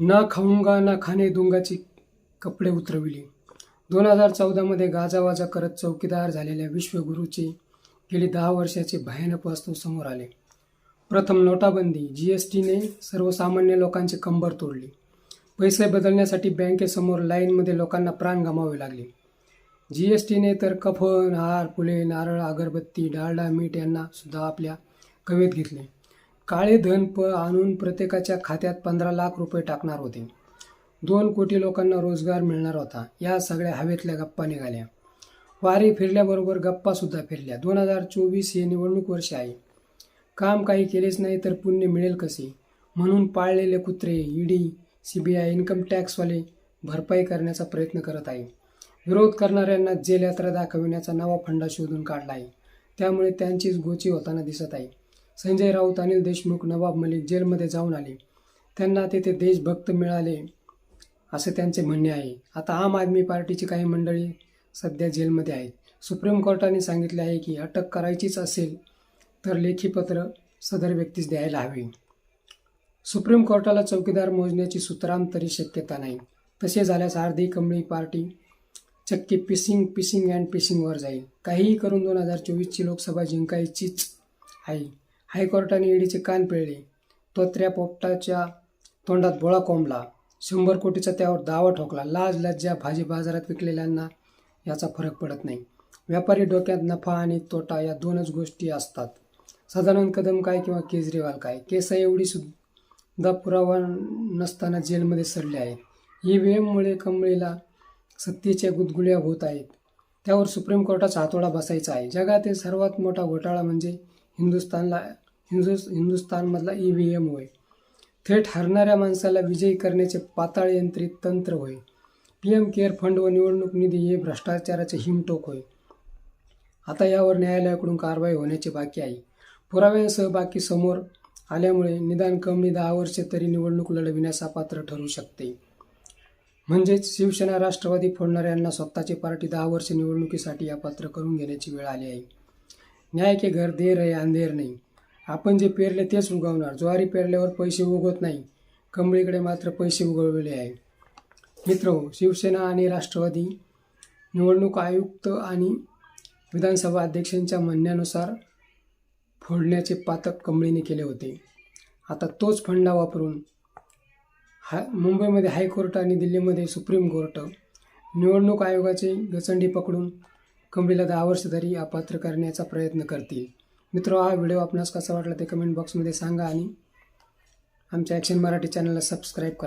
ना खाऊंगा ना खाणे दुंगाची कपडे उतरविली. दोन हजार चौदामध्ये गाजावाजा करत चौकीदार झालेल्या विश्वगुरूचे गेली दहा वर्षाचे भयानक वास्तव समोर आले. प्रथम नोटाबंदी जी एस टीने सर्वसामान्य लोकांची कंबर तोडली. पैसे बदलण्यासाठी बँकेसमोर लाईनमध्ये लोकांना प्राण गमावे लागले. जी एस टीने तर कफन हार फुले नारळ अगरबत्ती डाळडा मीठ यांना सुद्धा आपल्या कवेत घेतले. काळे धन प आणून प्रत्येकाच्या खात्यात पंधरा लाख रुपये टाकणार होते. दोन कोटी लोकांना रोजगार मिळणार होता. या सगळ्या हवेतल्या गप्पा निघाल्या. वारी फिरल्याबरोबर गप्पासुद्धा फिरल्या. दोन हजार चोवीस हे निवडणूक वर्ष आहे. काम काही केलेच नाही तर पुण्य मिळेल कसे? म्हणून पाळलेले कुत्रे ED C B I income टॅक्सवाले भरपाई करण्याचा प्रयत्न करत आहे. विरोध करणाऱ्यांना जेल यात्रा दाखविण्याचा नवा फंडा शोधून काढला आहे. त्यामुळे त्यांचीच गोची होताना दिसत आहे. संजय राऊत अनिल देशमुख नवाब मलिक जेलमध्ये जाऊन आले. त्यांना तेथे देशभक्त मिळाले असे त्यांचे म्हणणे आहे. आता आम आदमी पार्टीची काही मंडळी सध्या जेलमध्ये आहेत. सुप्रीम कोर्टाने सांगितले आहे की अटक करायचीच असेल तर लेखीपत्र सदर व्यक्तीस द्यायला हवे. सुप्रीम कोर्टाला चौकीदार मोजण्याची सुतराम शक्यता नाही. तसे झाल्यास अर्धी कमळी पार्टी चक्की पिसिंग पिसिंग अँड पिसिंगवर जाईल. काहीही करून दोन हजार चोवीसची लोकसभा जिंकायचीच आहे. हायकोर्टाने ईडीचे कान पिळले. तोत्र्या पोपटाच्या तोंडात बोळा कोंबला. शंभर कोटीचा त्यावर दावा ठोकला. लाज लज्जा भाजी बाजारात विकलेल्यांना याचा फरक पडत नाही. व्यापारी डोक्यात नफा आणि तोटा या दोनच गोष्टी असतात. सदानंद कदम काय किंवा केजरीवाल काय? केस एवढी सुद्धा पुरावा नसताना जेलमध्ये सरले आहेत. ही वेळमुळे कमळीला सत्तेच्या गुदगुल्या होत आहेत. त्यावर सुप्रीम कोर्टाचा हातोडा बसायचा आहे. जगातील सर्वात मोठा घोटाळा म्हणजे हिंदुस्थानला हिंदु हिंदुस्थानमधला ई व्ही एम होय. थेट हरणाऱ्या माणसाला विजयी करण्याचे पाताळ यंत्रित तंत्र होय. पी एम केअर फंड व निवडणूक निधी हे भ्रष्टाचाराचे हिमटोक होय. आता यावर न्यायालयाकडून कारवाई होण्याचे बाकी आहे. पुराव्यांसह बाकी समोर आल्यामुळे निदान कमी दहा वर्षे तरी निवडणूक लढविण्यास अपात्र ठरू शकते. म्हणजेच शिवसेना राष्ट्रवादी फोडणाऱ्यांना स्वतःची पार्टी दहा वर्ष निवडणुकीसाठी अपात्र करून घेण्याची वेळ आली आहे. न्याय के घर देर आहे अंधेर नाही. आपण जे पेरले तेच उगवणार. ज्वारी पेरल्यावर पैसे उगवत नाही. कंबळीकडे मात्र पैसे उगवलेले आहे. मित्र हो, शिवसेना आणि राष्ट्रवादी निवडणूक आयुक्त आणि विधानसभा अध्यक्षांच्या म्हणण्यानुसार फोडण्याचे पातक कंबळीने केले होते. आता तोच फंडा वापरून हा मुंबईमध्ये हायकोर्ट आणि दिल्लीमध्ये सुप्रीम कोर्ट निवडणूक आयोगाचे गचंडी पकडून कंबळीला दहा वर्ष तरी अपात्र करण्याचा प्रयत्न करतील. मित्र हा व्हिडिओ आपणास कसा वाटला ते कमेंट बॉक्समध्ये सांगा आणि आमच्या ॲक्शन मराठी चॅनलला सबस्क्राईब करा.